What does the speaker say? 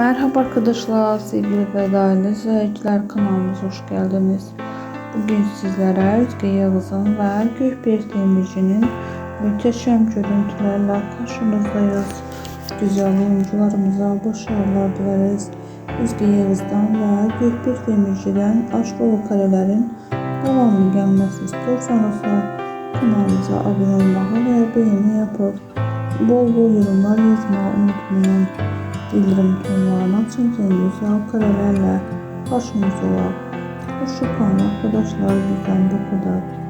Merhaba arkadaşlar, sevgili ve değerli izleyiciler kanalımıza hoş geldiniz. Bugün sizlere Özge Yağız'ın ve Gökberk Demirci'nin müteşem görüntülerle karşınızdayız. Güzel oyuncularımıza başarılar dileriz. Özge Yağız'dan ve Gökberk Demirci'den aşk dolu karelerin devamlı gelmesi istiyorsanız kanalımıza abone olmayı ve beğeni yapıp bol bol yorumlar yazmayı unutmayın. Bildirim tonlarını açın ki güzel karelerle karşınızda var. Hoşçakalın arkadaşlar bizden bu kadar.